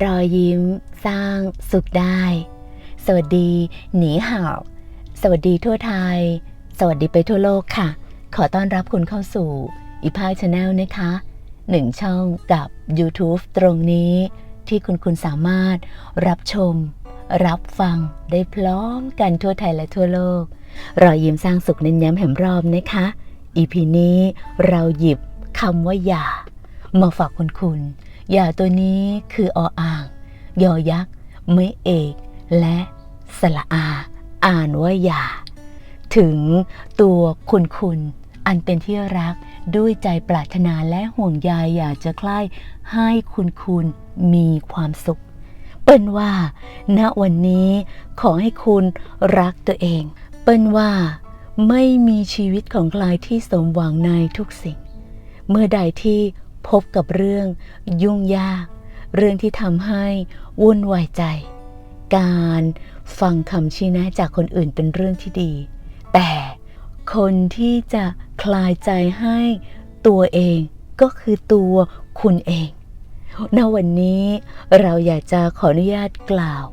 รอยยิ้ม สร้างสุขได้ สวัสดี หนีห่าวสวัสดีทั่วไทย สวัสดีไปทั่วโลกค่ะ ขอต้อนรับคุณเข้าสู่อีพายชาแนลนะคะหนึ่งช่องกับ YouTube ตรงนี้ที่คุณคุณสามารถรับชม รับฟังได้พร้อมกันทั่วไทยและทั่วโลก รอยยิ้มสร้างสุขเน้นย้ำแหมรอบนะคะ อีพีนี้เราหยิบคำว่าอย่า มาฝากคุณคุณ ย่าตัวนี้คือออ่าง ยอยักษ์ไม่เอก และสระอา อ่านว่าย่า ถึงตัวคุณคุณ อันเป็นที่รักด้วยใจปรารถนาและห่วงใยอยากจะใคล้ให้คุณคุณมีความสุข เปิ้นว่า ณวันนี้ขอให้คุณรักตัวเอง เปิ้นว่า ไม่มีชีวิตของใครที่สมหวังในทุกสิ่ง เมื่อใดที่ พบกับเรื่องยุ่งยาก เรื่องที่ทำให้วุ่นวายใจ การฟังคำชี้แนะจากคนอื่นเป็นเรื่องที่ดี แต่คนที่จะคลายใจให้ตัวเองก็คือตัวคุณเอง ณ วันนี้เราอยากจะขออนุญาตกล่าว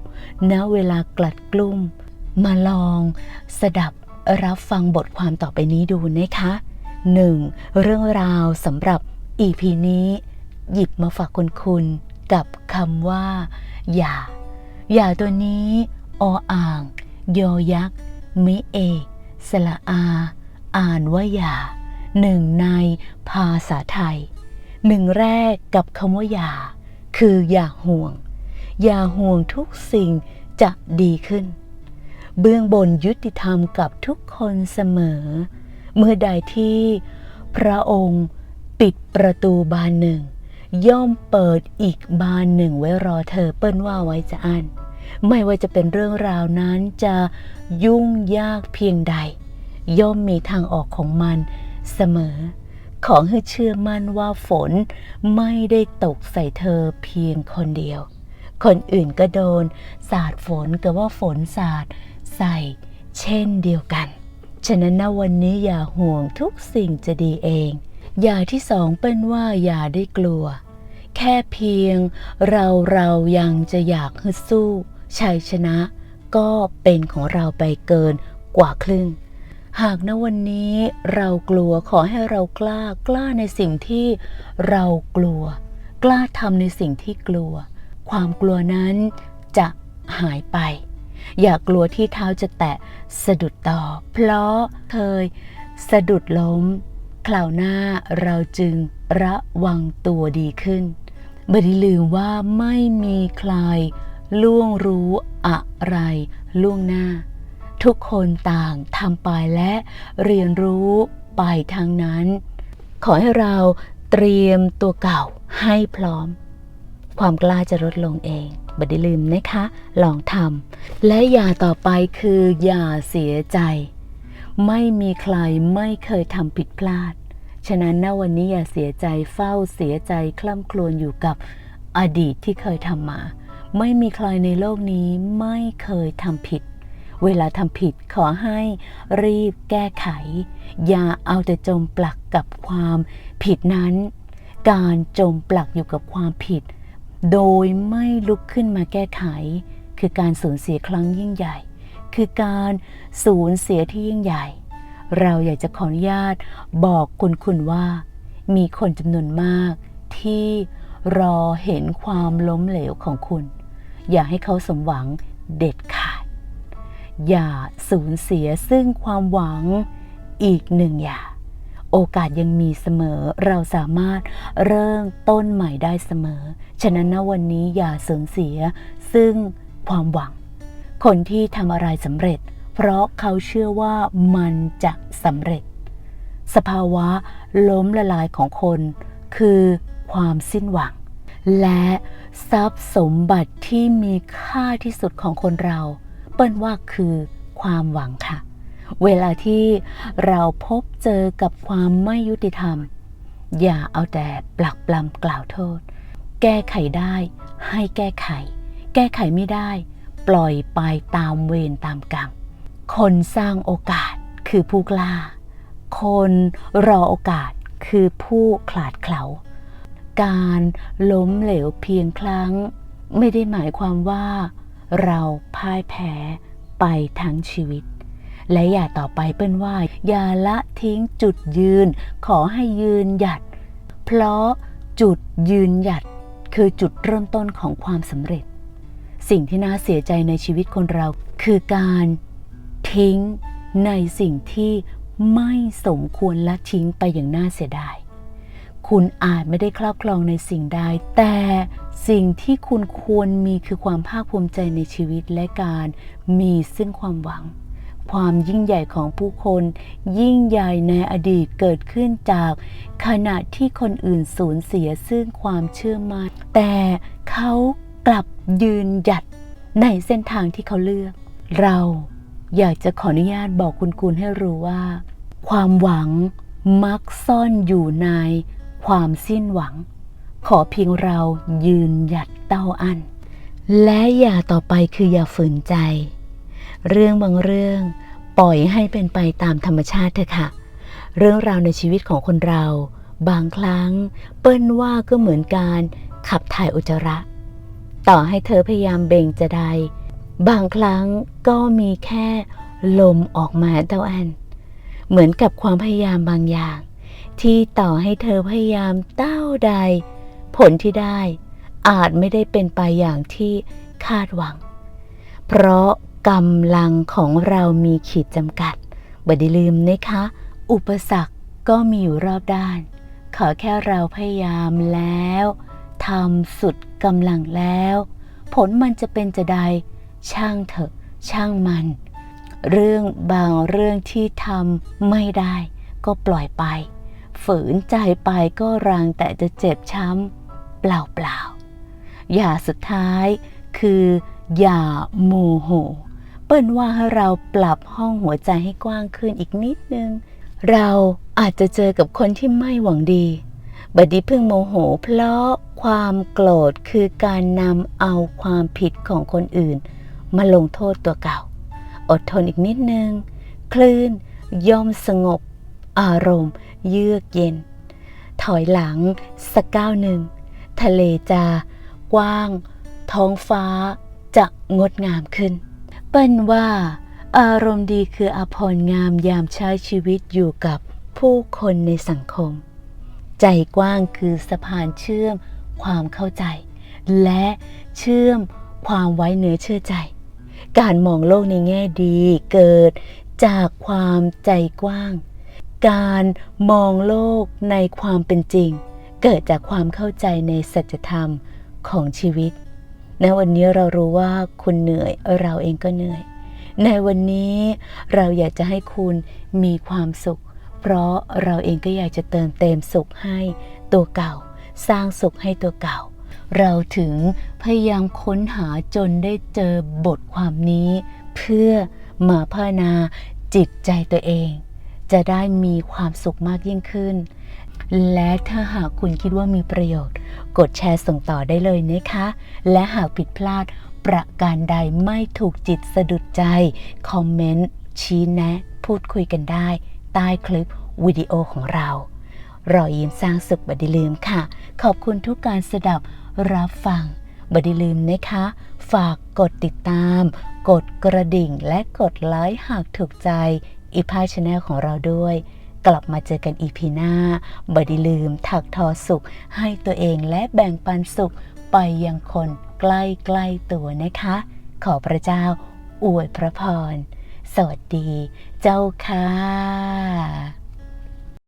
ณ เวลากลัดกลุ้มมาลองสดับรับฟังบทความต่อไปนี้ดูนะคะ 1. เรื่องราวสำหรับ EP นี้หยิบมาฝากคุณคุณกับคำว่า อย่า อย่าตัวนี้ ออ่าง ยอยักษ์ มิเอกสละอา อ่านว่าอย่า หนึ่งในภาษาไทย หนึ่งแรกกับคำว่าอย่า คืออย่าห่วง อย่าห่วงทุกสิ่งจะดีขึ้น เบื้องบนยุติธรรมกับทุกคนเสมอ เมื่อใดที่พระองค์ ปิดประตูบานหนึ่ง ย่อมเปิดอีกบานหนึ่งไว้รอเธอเปิ้นว่าไว้จะอันไม่ว่าจะเป็นเรื่องราวนั้นจะยุ่งยากเพียงใด ย่อมมีทางออกของมันเสมอ ของให้เชื่อมั่นว่าฝนไม่ได้ตกใส่เธอเพียงคนเดียว คนอื่นก็โดน สาดฝนกับว่าฝนสาดใส่เช่นเดียวกัน ฉะนั้นนะวันนี้อย่าห่วงทุกสิ่งจะดีเอง อย่าที่สองเป็นว่าอย่าได้กลัว แค่เพียงเราเรายังจะอยากฮึดสู้ชัยชนะ ก็เป็นของเราไปเกินกว่าครึ่ง หากณวันนี้เรากลัวขอให้เรากล้ากล้าในสิ่งที่เรากลัว กล้าทำในสิ่งที่กลัว ความกลัวนั้นจะหายไป อย่ากลัวที่เท้าจะแตะสะดุดต่อ เพราะเคยสะดุดล้ม คราวหน้าเราจึงระวังตัวดีขึ้นไม่ได้ลืมว่าไม่มีใครล่วงรู้อะไรล่วงหน้า ทุกคนต่างทำไปและเรียนรู้ไปทางนั้น ขอให้เราเตรียมตัวเก่าให้พร้อม ความกล้าจะลดลงเองบัดได้ลืมนะคะ ลองทำและอย่าต่อไปคืออย่าเสียใจ ไม่มีใครไม่เคยทำผิดพลาด ฉะนั้นณวันนี้อย่าเสียใจเฝ้าเสียใจคล่ำครวญอยู่กับอดีตที่เคยทำมา ไม่มีใครในโลกนี้ไม่เคยทำผิด เวลาทำผิดขอให้รีบแก้ไข อย่าเอาแต่จมปลักกับความผิดนั้น การจมปลักอยู่กับความผิด โดยไม่ลุกขึ้นมาแก้ไข คือการสูญเสียครั้งยิ่งใหญ่ คือการสูญเสียที่ยิ่งใหญ่ เราอยากจะขออนุญาตบอกคุณคุณว่า มีคนจำนวนมาก ที่รอเห็นความล้มเหลวของคุณ อย่าให้เขาสมหวังเด็ดขาด อย่าสูญเสียซึ่งความหวังอีกหนึ่งอย่างโอกาสยังมีเสมอเราสามารถเริ่มต้นใหม่ได้เสมอ ฉะนั้นนะวันนี้อย่าสูญเสียซึ่งความหวัง คนที่ทำอะไรสำเร็จ เพราะเขาเชื่อว่ามันจะสำเร็จ สภาวะล้มละลายของคนคือความสิ้นหวัง และทรัพย์สมบัติที่มีค่าที่สุดของคนเรา เปิ้นว่าคือความหวังค่ะ เวลาที่เราพบเจอกับความไม่ยุติธรรม อย่าเอาแต่ปลักปลำกล่าวโทษ แก้ไขได้ให้แก้ไข แก้ไขไม่ได้ ปล่อยไปตามเวรตามกรรม คนสร้างโอกาสคือผู้กล้า คนรอโอกาสคือผู้ขลาดเขลา การล้มเหลวเพียงครั้ง ไม่ได้หมายความว่า เราพ่ายแพ้ไปทั้งชีวิต และอย่าต่อไปเปิ้นว่า อย่าละทิ้งจุดยืน ขอให้ยืนหยัด เพราะจุดยืนหยัดคือจุดเริ่มต้นของความสำเร็จ สิ่งที่น่าเสียใจในชีวิตคนเราคือการ ทิ้งในสิ่งที่ไม่สมควรละทิ้งไปอย่างน่าเสียดาย คุณอาจไม่ได้ครอบครองในสิ่งใด แต่สิ่งที่คุณควรมีคือความภาคภูมิใจในชีวิตและการมีซึ่งความหวัง ความยิ่งใหญ่ของผู้คน ยิ่งใหญ่ในอดีตเกิดขึ้นจาก ขณะที่คนอื่นสูญเสียซึ่งความเชื่อมัน่นแต่เขากลับยืนหยัดในเส้นทางที่เขาเลือก เรา อยากจะขออนุญาตบอกคุณกุลให้รู้ว่า ความหวังมักซ่อนอยู่ในความสิ้นหวัง ขอเพียงเรายืนหยัดเต้าอัน และอย่าต่อไปคืออย่าฝืนใจ เรื่องบางเรื่องปล่อยให้เป็นไปตามธรรมชาติเถอะค่ะ เรื่องราวในชีวิตของคนเรา บางครั้ง เปิ้นว่าก็เหมือนการขับถ่ายอุจจาระ ต่อให้เธอพยายามเบ่งจะใด บางครั้งก็มีแค่ลมออกมาเต้าอัน เหมือนกับความพยายามบางอย่าง ที่ต่อให้เธอพยายามเต้าใด ผลที่ได้อาจไม่ได้เป็นไปอย่างที่คาดหวัง เพราะกำลังของเรามีขีดจำกัดบัดลืมนะคะ อุปสรรคก็มีอยู่รอบด้าน ขอแค่เราพยายามแล้วทำสุดกำลังแล้ว ผลมันจะเป็นจะใด ช่างเถอะช่างมัน เรื่องบางเรื่องที่ทำไม่ได้ ก็ปล่อยไป ฝืนใจไปก็รังแต่จะเจ็บช้ำ เปล่าๆอย่าสุดท้ายคือ อย่าโมโห เปิ้นว่าให้เราปรับห้องหัวใจให้กว้างขึ้นอีกนิดนึง เราอาจจะเจอกับคนที่ไม่หวังดีบัดนี้เพิ่งโมโห เพราะความโกรธคือการนำเอาความผิดของคนอื่น มาลงโทษตัวเก่า อดทนอีกนิดนึง คลื่นย่อมสงบ อารมณ์ เยือกเย็น ถอยหลังสักก้าวหนึ่ง ทะเลจะกว้าง ท้องฟ้าจะงดงามขึ้น เปิ้นว่า อารมณ์ดีคืออภรณ์งามยามใช้ชีวิตอยู่กับผู้คนในสังคม ใจกว้างคือสะพานเชื่อมความเข้าใจ และเชื่อมความไว้เนื้อเชื่อใจ การมองโลกในแง่ดีเกิดจากความใจกว้าง การมองโลกในความเป็นจริง เกิดจากความเข้าใจในสัจธรรมของชีวิตในวันนี้เรารู้ว่าคุณเหนื่อยเราเองก็เหนื่อย ในวันนี้เราอยากจะให้คุณมีความสุข เพราะเราเองก็อยากจะเติมเต็มสุขให้ตัวเก่า สร้างสุขให้ตัวเก่า เราถึงพยายามค้นหาจนได้เจอบทความนี้ เพื่อมาพัฒนาจิตใจตัวเอง จะได้มีความสุขมากยิ่งขึ้น และถ้าหากคุณคิดว่ามีประโยชน์ กดแชร์ส่งต่อได้เลยนะคะ และหากผิดพลาดประการใดไม่ถูกจิตสะดุดใจ คอมเมนต์ ชี้แนะ พูดคุยกันได้ ใต้คลิปวิดีโอของเรารอยยิ้มสร้างสุขบัดดิลืมค่ะ ขอบคุณทุกการสดับ รับฟังบัดดิลืมนะคะ ฝากกดติดตาม กดกระดิ่งและกดไลค์หากถูกใจอีพายชาแนลของเราด้วย กลับมาเจอกันอีพีหน้าบัดดิลืมถักทอสุข ให้ตัวเองและแบ่งปันสุขไปยังคนใกล้ๆตัวนะคะ ขอพระเจ้าอวยพระพร สวัสดีเจ้าค่ะ